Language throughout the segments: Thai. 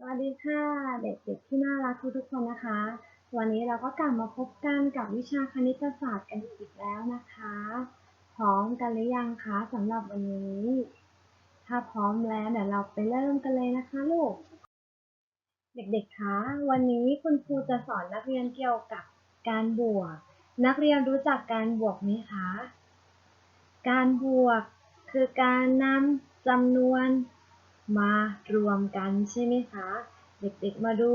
สวัสดีค่ะ เด็กๆที่น่ารักทุกๆคนนะคะ วันนี้เราก็กลับมาพบกันกับวิชาคณิตศาสตร์กันอีกแล้วนะคะพร้อมกันหรือยังคะสำหรับวันนี้ ถ้าพร้อมแล้วเดี๋ยวเราไปเริ่มกันเลยนะคะลูก เด็กๆคะวันนี้คุณครูจะสอนนักเรียนเกี่ยวกับการบวก นักเรียนรู้จักการบวกไหมคะ การบวกคือการนำจำนวน มารวมกันใช่ไหมคะ เด็กๆมาดู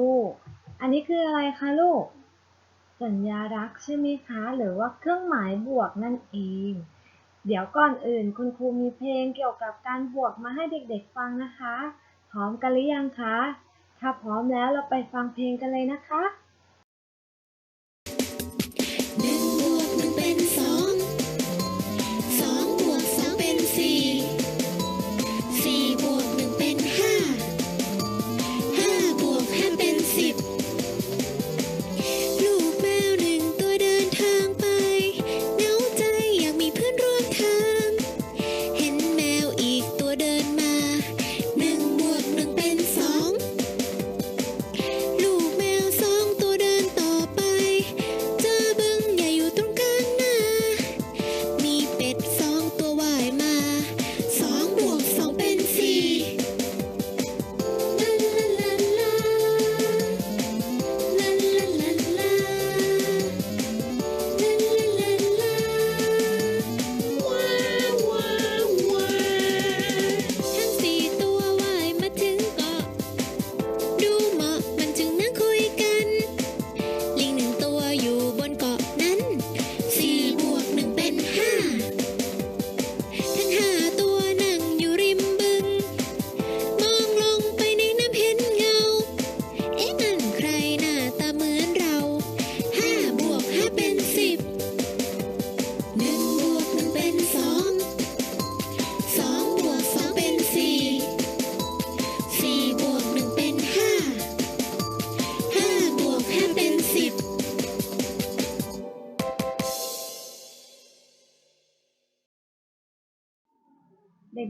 อันนี้คืออะไรคะลูก สัญลักษณ์ใช่ไหมคะ หรือว่าเครื่องหมายบวกนั่นเอง เดี๋ยวก่อนอื่นคุณครูมีเพลงเกี่ยวกับการบวกมาให้เด็กๆฟังนะคะ พร้อมกันหรือยังคะ ถ้าพร้อมแล้วเราไปฟังเพลงกันเลยนะคะ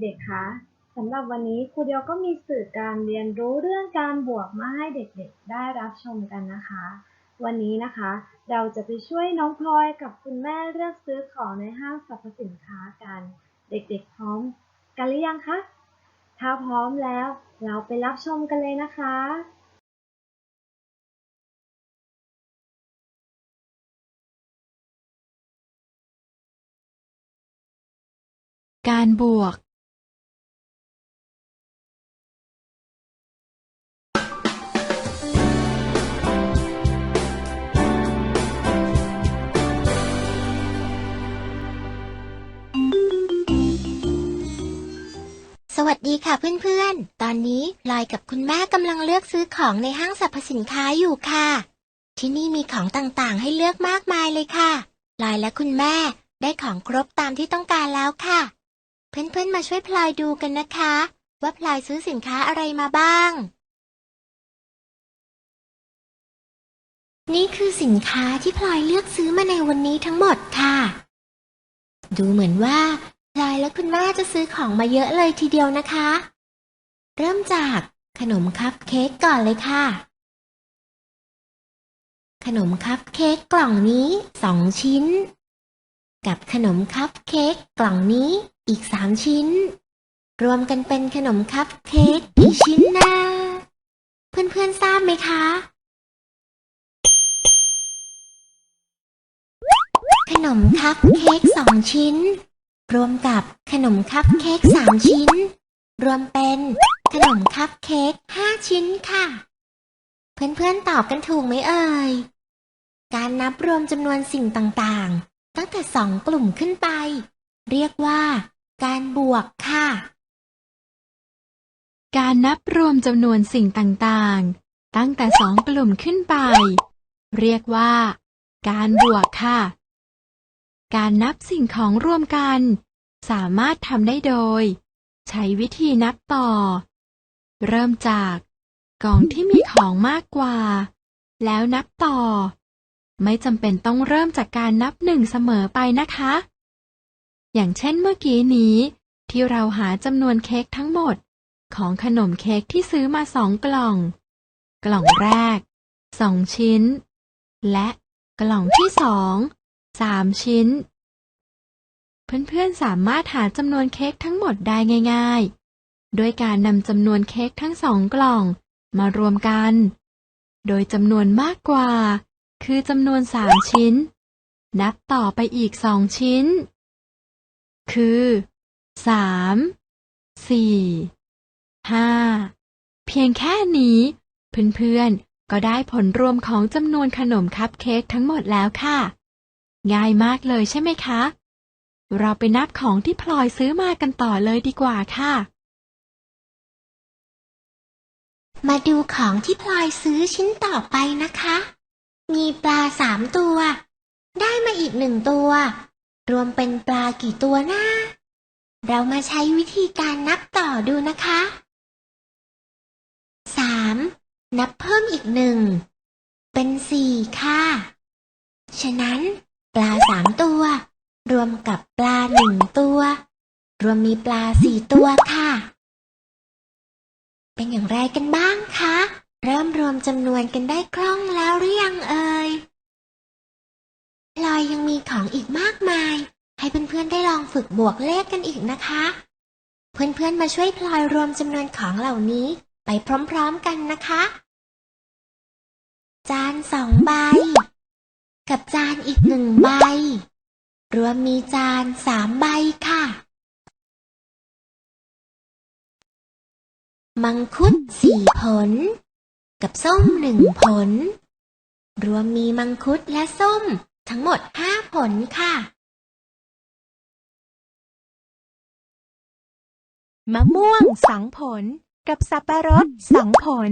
เด็กๆ คะสำหรับวันนี้ครูเดียวก็มีสื่อการเรียนรู้เรื่องการบวกมาให้เด็กๆ ได้รับชมกันนะคะ วันนี้นะคะ เราจะไปช่วยน้องพลอยกับคุณแม่เลือกซื้อของในห้างสรรพสินค้ากัน เด็กๆ พร้อมกันหรือยังคะ ถ้าพร้อมแล้ว เราไปรับชมกันเลยนะคะการบวก วัสดีค่ะเพื่อนๆ ตอนนี้ลอยกับคุณแม่กำลังเลือกซื้อของในห้างสรรพสินค้าอยู่ค่ะ ที่นี่มีของต่างๆ ให้เลือกมากมายเลยค่ะลอยและคุณแม่ได้ของครบตามที่ต้องการแล้วค่ะ เพื่อนๆ มาช่วยพลอยดูกันนะคะ ว่าพลอยซื้อสินค้าอะไรมาบ้าง นี่คือสินค้าที่พลอยเลือกซื้อมาในวันนี้ทั้งหมดค่ะ ดูเหมือนว่า พลอยและคุณแม่จะซื้อของมาเยอะเลยทีเดียวนะคะ เริ่มจากขนมคัพเค้กก่อนเลยค่ะ ขนมคัพเค้กกล่องนี้สองชิ้น กับขนมคัพเค้กกล่องนี้อีกสามชิ้น รวมกันเป็นขนมคัพเค้กกี่ชิ้นนะเพื่อนๆทราบไหมคะ ขนมคัพเค้กสองชิ้น รวมกับขนมคัพเค้กสามชิ้น รวมเป็นขนมคัพเค้กห้าชิ้นค่ะ เพื่อนๆตอบกันถูกไหมเอ่ย การนับรวมจำนวนสิ่งต่างๆ ตั้งแต่สองกลุ่มขึ้นไป เรียกว่า การบวกค่ะ การนับรวมจำนวนสิ่งต่างๆ ตั้งแต่สองกลุ่มขึ้นไป เรียกว่า การบวกค่ะ การนับสิ่งของรวมกัน สามารถทำได้โดย ใช้วิธีนับต่อ เริ่มจากกล่องที่มีของมากกว่า แล้วนับต่อ ไม่จำเป็นต้องเริ่มจากการนับหนึ่งเสมอไปนะคะ อย่างเช่นเมื่อกี้นี้ ที่เราหาจำนวนเค้กทั้งหมด ของขนมเค้กที่ซื้อมาสองกล่อง กล่องแรก2ชิ้น และกล่องที่สอง 2 3ชิ้น เพื่อนๆสามารถหาจำนวนเค้กทั้งหมดได้ง่าย ๆ โดยการนำจำนวนเค้กทั้งสองกล่องมารวมกัน โดยจำนวนมากกว่า คือจำนวน3ชิ้น นับต่อไปอีก2ชิ้น คือ3 4 5เพียงแค่นี้ เพื่อนๆก็ได้ผลรวมของจำนวนขนมคัพเค้กทั้งหมดแล้วค่ะ ง่ายมากเลยใช่ไหมคะ เราไปนับของที่พลอยซื้อมากันต่อเลยดีกว่าค่ะ มาดูของที่พลอยซื้อชิ้นต่อไปนะคะ มีปลาสามตัว ได้มาอีกหนึ่งตัว รวมเป็นปลากี่ตัวนะเรามาใช้วิธีการนับต่อดูนะคะสามนับเพิ่มอีกหนึ่ง เป็นสี่ค่ะ ฉะนั้น ปลาสามตัว รวมกับปลาหนึ่งตัว รวมมีปลาสี่ตัวค่ะ เป็นอย่างไรกันบ้างคะ เริ่มรวมจำนวนกันได้คล่องแล้วหรือยังเอ่ยพลอยยังมีของอีกมากมาย ให้เพื่อนๆได้ลองฝึกบวกเลขกันอีกนะคะ เพื่อนๆมาช่วยพลอยรวมจำนวนของเหล่านี้ไปพร้อมๆกันนะคะ จานสองใบ กับจานอีกหนึ่งใบ รวมมีจานสามใบค่ะ มังคุดสี่ผล กับส้มหนึ่งผล รวมมีมังคุดและส้มทั้งหมดห้าผลค่ะ มะม่วงสองผล กับสับปะรดสองผล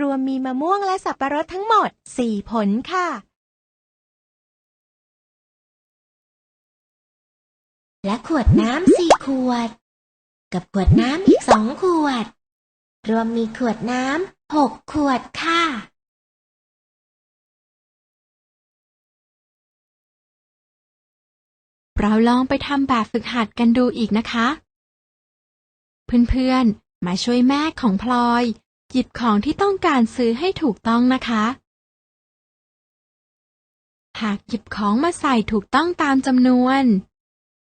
รวมมีมะม่วงและสับปะรดทั้งหมดสี่ผลค่ะ และขวดน้ำสี่ขวด กับขวดน้ำอีกสองขวด รวมมีขวดน้ำหกขวดค่ะ เราลองไปทำแบบฝึกหัดกันดูอีกนะคะ เพื่อนๆ มาช่วยแม่ของพลอย หยิบของที่ต้องการซื้อให้ถูกต้องนะคะ หากหยิบของมาใส่ถูกต้องตามจำนวน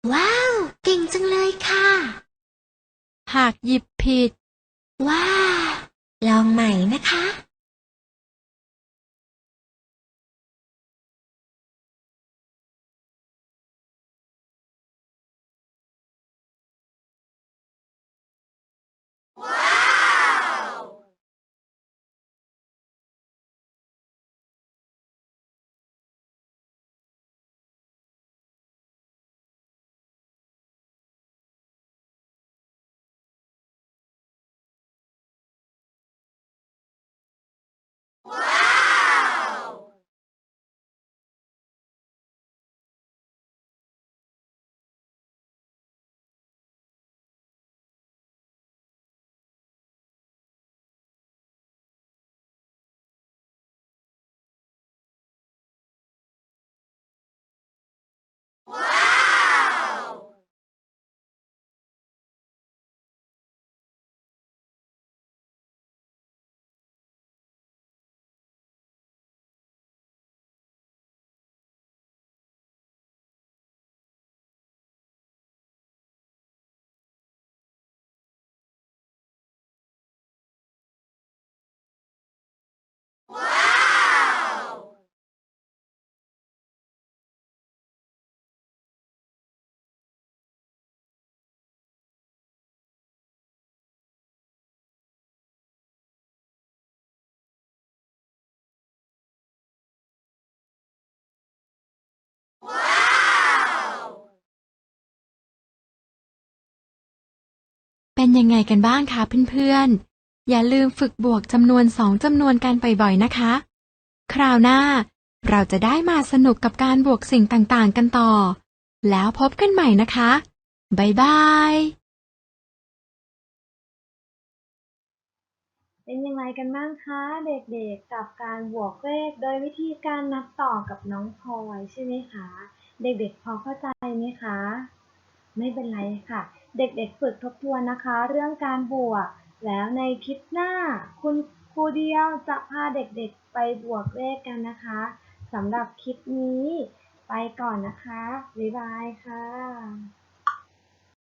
ว้าว เก่งจังเลยค่ะ หากหยิบผิด ว้าวลองใหม่นะคะ เป็นยังไงกันบ้างคะเพื่อนๆ อย่าลืมฝึกบวกจำนวนสองจำนวนกันบ่อยๆนะคะ คราวหน้า เราจะได้มาสนุกกับการบวกสิ่งต่างๆกันต่อ แล้วพบกันใหม่นะคะบ๊ายบาย เป็นยังไงกันบ้างคะเด็กๆ กับการบวกเลขโดยวิธีการนับต่อกับน้องพลอยใช่ไหมคะ เด็กๆพอเข้าใจไหมคะ ไม่เป็นไรค่ะ เด็กๆฝึกทบทวนนะคะ เรื่องการบวก แล้วในคลิปหน้า คุณครูเดียวจะพาเด็กๆไปบวกเลขกันนะคะสำหรับคลิปนี้ ไปก่อนนะคะ บ๊ายบายค่ะ